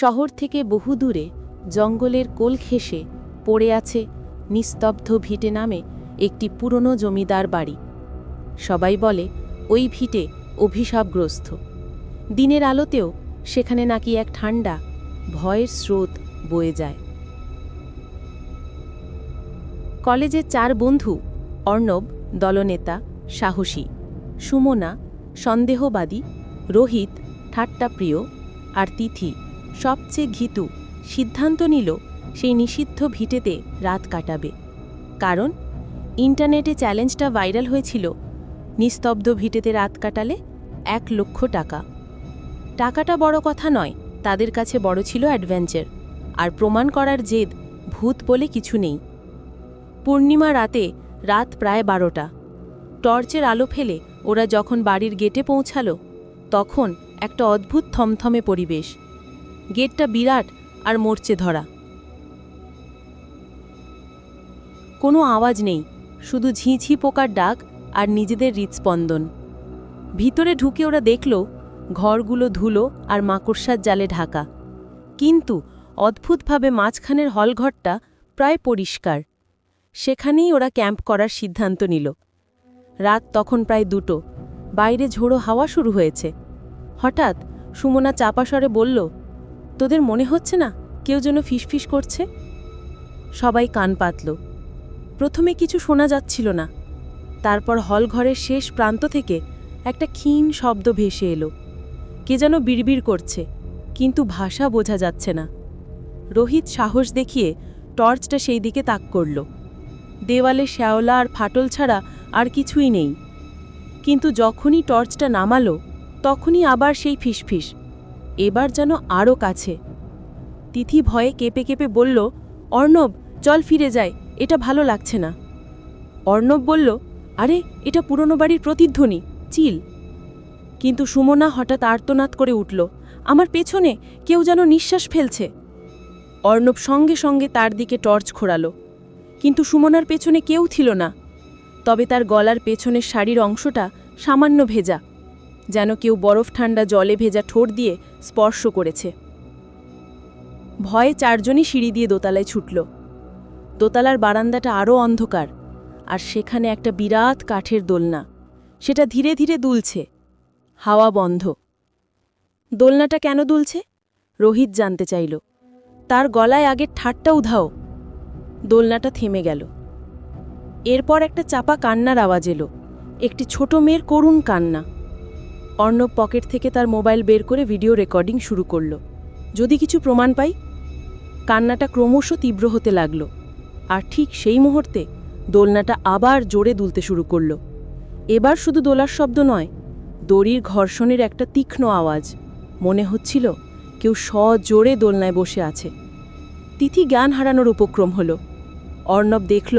শহর থেকে বহু দূরে জঙ্গলের কোল ঘেঁষে পড়ে আছে নিস্তব্ধ ভিটে নামে একটি পুরনো জমিদার বাড়ি। সবাই বলে, ওই ভিটে অভিশাপগ্রস্ত। দিনের আলোতেও সেখানে নাকি এক ঠান্ডা ভয়ের স্রোত বয়ে যায়। কলেজের চার বন্ধু, অর্ণব, দলনেতা, সাহসী, সুমনা, সন্দেহবাদী, রোহিত, ঠাট্টাপ্রিয় আর তিথি। সবচেয়ে ঘিতু সিদ্ধান্ত নিল সেই নিষিদ্ধ ভিটেতে রাত কাটাবে। কারণ ইন্টারনেটে চ্যালেঞ্জটা ভাইরাল হয়েছিল, নিস্তব্ধ ভিটেতে রাত কাটালে এক লক্ষ টাকা। টাকাটা বড় কথা নয়, তাদের কাছে বড় ছিল অ্যাডভেঞ্চার, আর প্রমাণ করার জেদ ভূত বলে কিছু নেই। পূর্ণিমা রাতে রাত প্রায় বারোটা। টর্চের আলো ফেলে ওরা যখন বাড়ির গেটে পৌঁছালো, তখন একটা অদ্ভুত থমথমে পরিবেশ। গেটটা বিরাট আর মরচে ধরা। কোনো আওয়াজ নেই, শুধু ঝিঁঝি পোকার ডাক আর নিজেদের হৃৎস্পন্দন ভিতরে ঢুকে ওরা দেখল, ঘরগুলো ধুলো আর মাকড়সার জালে ঢাকা। কিন্তু অদ্ভুতভাবে মাঝখানের হলঘরটা প্রায় পরিষ্কার। সেখানেই ওরা ক্যাম্প করার সিদ্ধান্ত নিল। রাত তখন প্রায় দুটো। বাইরে ঝোড়ো হাওয়া শুরু হয়েছে। হঠাৎ সুমনা চাপাস্বরে বলল তোদের মনে হচ্ছে না কেউ যেন ফিসফিস করছে? সবাই কান পাতল। প্রথমে কিছু শোনা যাচ্ছিল না। তারপর হলঘরের শেষ প্রান্ত থেকে একটা ক্ষীণ শব্দ ভেসে এলো। কে যেন বিড়বিড় করছে, কিন্তু ভাষা বোঝা যাচ্ছে না। রোহিত সাহস দেখিয়ে টর্চটা সেই দিকে তাক করল। দেওয়ালে শ্যাওলা আর ফাটল ছাড়া আর কিছুই নেই। কিন্তু যখনই টর্চটা নামালো, তখনই আবার সেই ফিসফিস। এবার যেন আরও কাছে। তিথি ভয়ে কেঁপে কেঁপে বলল, অর্ণব, চল ফিরে যায় এটা ভালো লাগছে না। অর্ণব বলল, আরে, এটা পুরনো বাড়ির প্রতিধ্বনি, চিল। কিন্তু সুমনা হঠাৎ আর্তনাদ করে উঠল, আমার পেছনে কেউ যেন নিঃশ্বাস ফেলছে। অর্ণব সঙ্গে সঙ্গে তার দিকে টর্চ খোড়ালো কিন্তু সুমনার পেছনে কেউ ছিল না, তবে তার গলার পেছনের শাড়ির অংশটা সামান্য ভেজা। যেন কেউ বরফ ঠান্ডা জলে ভেজা ঠোঁট দিয়ে স্পর্শ করেছে। ভয়ে চারজনই সিঁড়ি দিয়ে দোতলায় ছুটল। দোতলার বারান্দাটা আরও অন্ধকার, আর সেখানে একটা বিরাট কাঠের দোলনা। সেটা ধীরে ধীরে দুলছে। হাওয়া বন্ধ। দোলনাটা কেন দুলছে? রোহিত জানতে চাইল। তার গলায় আগের ঠাট্টা উধাও। দোলনাটা থেমে গেল। এরপর একটা চাপা কান্নার আওয়াজ এলো। একটি ছোট মেয়ের করুণ কান্না। অর্ণব পকেট থেকে তার মোবাইল বের করে ভিডিও রেকর্ডিং শুরু করল। যদি কিছু প্রমাণ পাই? কান্নাটা ক্রমশ তীব্র হতে লাগল। আর ঠিক সেই মুহূর্তে দোলনাটা আবার জোরে দুলতে শুরু করল। এবার শুধু দোলার শব্দ নয়, দড়ির ঘর্ষণের একটা তীক্ষ্ণ আওয়াজ। মনে হচ্ছিল কেউ সজোরে দোলনায় বসে আছে। তিথি জ্ঞান হারানোর উপক্রম হল। অর্ণব দেখল,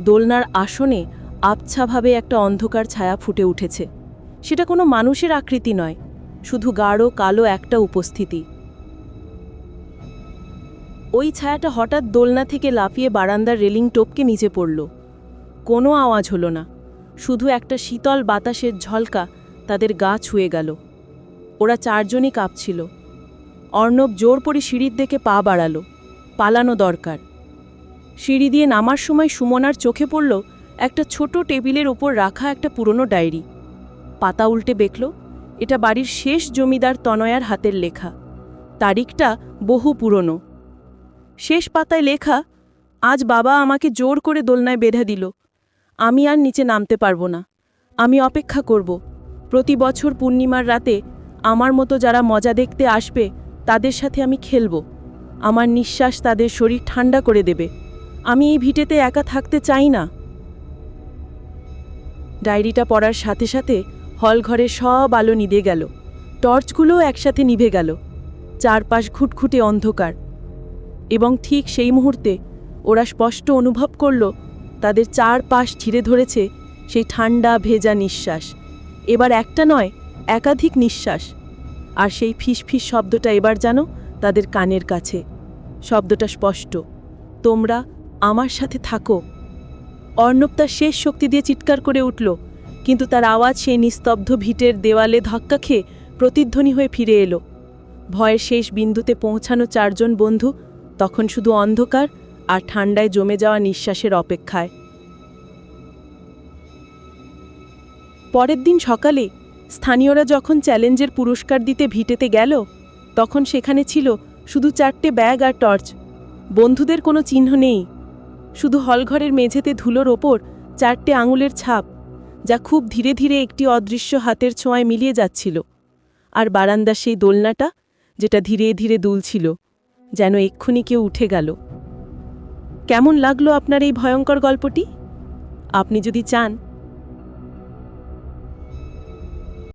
দোলনার আসনে আবছাভাবে একটা অন্ধকার ছায়া ফুটে উঠেছে। সেটা কোনো মানুষের আকৃতি নয়, শুধু গাঢ়, কালো একটা উপস্থিতি। ওই ছায়াটা হঠাৎ দোলনা থেকে লাফিয়ে বারান্দার রেলিং টোপকে নিচে পড়ল। কোনো আওয়াজ হলো না, শুধু একটা শীতল বাতাসের ঝলকা তাদের গা ছুঁয়ে গেল। ওরা চারজনই কাঁপছিল। অর্ণব জোর পরে সিঁড়ির দিকে পা বাড়ালো, পালানো দরকার। সিঁড়ি দিয়ে নামার সময় সুমনার চোখে পড়ল একটা ছোট টেবিলের ওপর রাখা একটা পুরনো ডায়েরি। পাতা উল্টে দেখল এটা বাড়ির শেষ জমিদার তনয়ার হাতের লেখা। তারিখটা বহু পুরনো। শেষ পাতায় লেখা, আজ বাবা আমাকে জোর করে দোলনায় বেঁধে দিল। আমি আর নিচে নামতে পারব না। আমি অপেক্ষা করব। প্রতি বছর পূর্ণিমার রাতে আমার মতো যারা মজা দেখতে আসবে, তাদের সাথে আমি খেলব। আমার নিঃশ্বাস তাদের শরীর ঠান্ডা করে দেবে। আমি এই ভিটেতে একা থাকতে চাই না। ডায়েরিটা পড়ার সাথে সাথে হলঘরে সব আলো নিভে গেল। টর্চগুলোও একসাথে নিভে গেল। চারপাশ ঘুটঘুটে অন্ধকার। এবং ঠিক সেই মুহূর্তে ওরা স্পষ্ট অনুভব করল, তাদের চারপাশ ছিঁড়ে ধরেছে সেই ঠান্ডা ভেজা নিঃশ্বাস। এবার একটা নয়, একাধিক নিঃশ্বাস। আর সেই ফিসফিস শব্দটা এবার জানো তাদের কানের কাছে। শব্দটা স্পষ্ট। তোমরা আমার সাথে থাকো। অর্ণব তার শেষ শক্তি দিয়ে চিৎকার করে উঠল কিন্তু তার আওয়াজ সেই নিস্তব্ধ ভিটের দেওয়ালে ধাক্কা খেয়ে প্রতিধ্বনি হয়ে ফিরে এলো। ভয়ের শেষ বিন্দুতে পৌঁছানো চারজন বন্ধু তখন শুধু অন্ধকার আর ঠান্ডায় জমে যাওয়া নিঃশ্বাসের অপেক্ষায়। পরের দিন সকালে স্থানীয়রা যখন চ্যালেঞ্জের পুরস্কার দিতে ভিটেতে গেল, তখন সেখানে ছিল শুধু চারটে ব্যাগ আর টর্চ। বন্ধুদের কোনো চিহ্ন নেই। শুধু হলঘরের মেঝেতে ধুলোর ওপর চারটে আঙুলের ছাপ। যা খুব ধীরে ধীরে একটি অদৃশ্য হাতের ছোঁয়ায় মিলিয়ে যাচ্ছিল। আর বারান্দা সেই দোলনাটা, যেটা ধীরে ধীরে দুলছিল, যেন এক্ষুনি কেউ উঠে গেল। কেমন লাগল আপনার এই ভয়ঙ্কর গল্পটি? আপনি যদি চান